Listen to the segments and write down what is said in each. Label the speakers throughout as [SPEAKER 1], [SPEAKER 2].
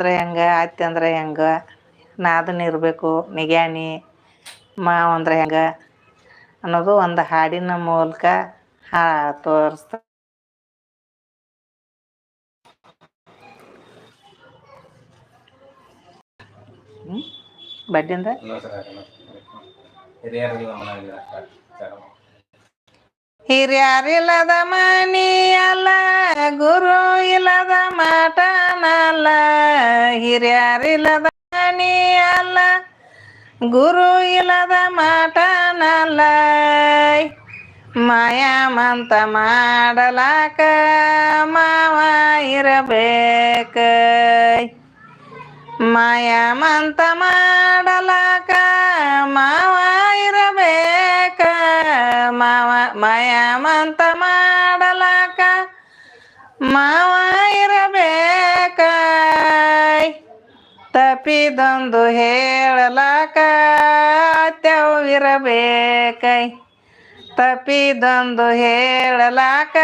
[SPEAKER 1] ಅಂದ್ರೆ ಹೆಂಗ ಅತ್ತೆ ಅಂದ್ರೆ ಹೆಂಗ? ನಾದನ್ ಇರಬೇಕು, ನಿಗ್ಯಾನಿ ಮಾವ ಅಂದ್ರೆ ಹೆಂಗ? ಅನ್ನೋದು ಒಂದು ಹಾಡಿನ ಮೂಲಕ ಹಾ ತೋರಿಸ್ತ ಬಡ್ಡಿಂದ ಹಿರಿಯರಿಲ್ಲದ ಮನಿಯಲ್ಲ ಗುರು ಹಿರಿಯರಿಲ್ಲದ ಅಲ್ಲ ಗುರು ಇಲ್ಲದ ಮಾಟನಲ್ಲ ಮಾಯಾಮಂತ ಮಾಡಲಾಕ ಮಾವ ಇರಬೇಕ. ಮಾಯಾಮಂತ ಮಾಡಲಾಕ ಮಾವ ಇರಬೇಕ. ಮಾವ, ಮಾಯಾಮಂತ ಮಾಡಲಾಕ ಮಾವ ಇರಬೇಕ. ತಪ್ಪಿದೊಂದು ಹೇಳಲಾಕ ತೆವಿರಬೇಕೈ ತಪ್ಪಿದೊಂದು ಹೇಳಲಾಕ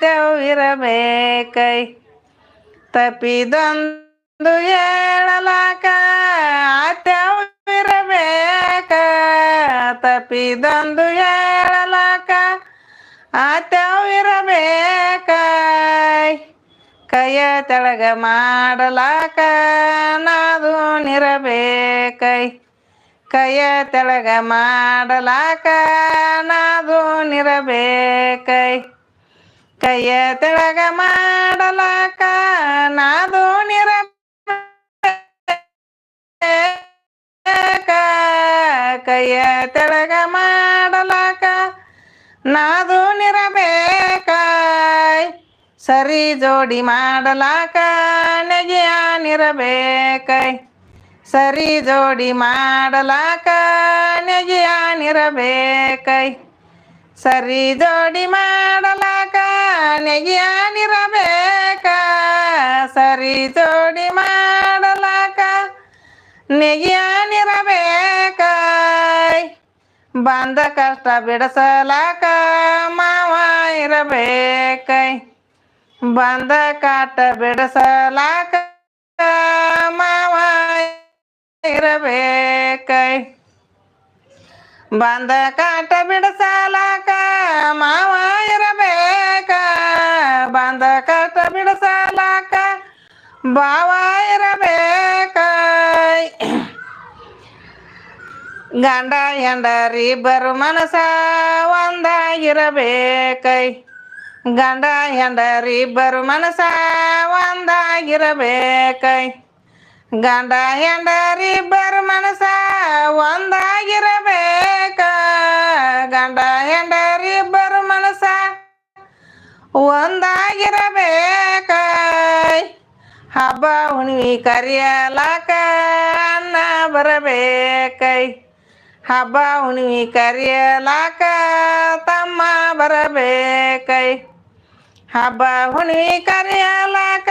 [SPEAKER 1] ತೆವಿರಬೇಕೈ ತಪ್ಪಿದೊಂದು ಹೇಳಲಾಕ ತೆವಿರಬೇಕ ತಪ್ಪಿದೊಂದು ಹೇಳಲಾಕ ತೆವಿರಬೇಕ ಕೈಯ ತೆಳಗ ಮಾಡಲಾಕ ನಾದು ನಿರಬೇಕೈ ಕೈಯ ತೆಳಗ ಮಾಡಲಾಕ ನಾದು ನಿರಬೇಕೈ ಕೈಯ ತೆಳಗ ಮಾಡಲಾಕ ನಾದು ನಿರಬೇಕ ಕೈಯ ತೆಳಗ ಮಾಡಲಾಕ ನಾದು ನಿರಬೇಕೈ ಸರಿ ಜೋಡಿ ಮಾಡಲಾಕ ನೆಗೆಯ ನಿರಬೇಕೈ. ಸರಿ ಜೋಡಿ ಮಾಡಲಾಕ ನೆಗೆಯ ನಿರಬೇಕೈ. ಸರಿ ಜೋಡಿ ಮಾಡಲಾಕ ನೆಗೆಯ ನಿರಬೇಕ. ಸರಿ ಜೋಡಿ ಮಾಡಲಾಕ ನೆಗೆಯ ಬಂದ ಕಷ್ಟ ಬಿಡಿಸಲಾಕ ಮಾವ ಇರಬೇಕೈ. ಬಂದ ಕಾಟ ಬಿಡಿಸಲಾಕ ಮಾವ ಇರಬೇಕೈ ಬಂದ ಕಾಟ ಬಿಡಿಸಲಾಕ ಮಾವ ಇರಬೇಕ ಬಂದ ಕಾಟ ಬಿಡಿಸಲಾಕ ಬಾವ ಇರಬೇಕ ಗಂಡ ಹೆಂಡರಿಬ್ಬರು ಮನಸ ಒಂದಾಗಿರಬೇಕೈ ಗಂಡ ಹೆಂಡರಿಬ್ಬರು ಮನಸ ಒಂದಾಗಿರಬೇಕೈ. ಗಂಡ ಹೆಂಡರಿಬ್ಬರು ಮನಸ ಒಂದಾಗಿರಬೇಕ. ಗಂಡ ಹೆಂಡರಿಬ್ಬರು ಮನಸ ಒಂದಾಗಿರಬೇಕ. ಹಬ್ಬ ಹುಣ್ಣಿಮೆ ಕರಿಯಲಾಕ ಅನ್ನ ಬರಬೇಕೈ. ಹಬ್ಬ ಹುಣ್ಣಿಮೆ ಕರಿಯಲಾಕ ತಮ್ಮ ಬರಬೇಕೈ. ಹಬ್ಬ ಹುಣ್ಣಿಮೆ ಕರಿಯಲಾಕ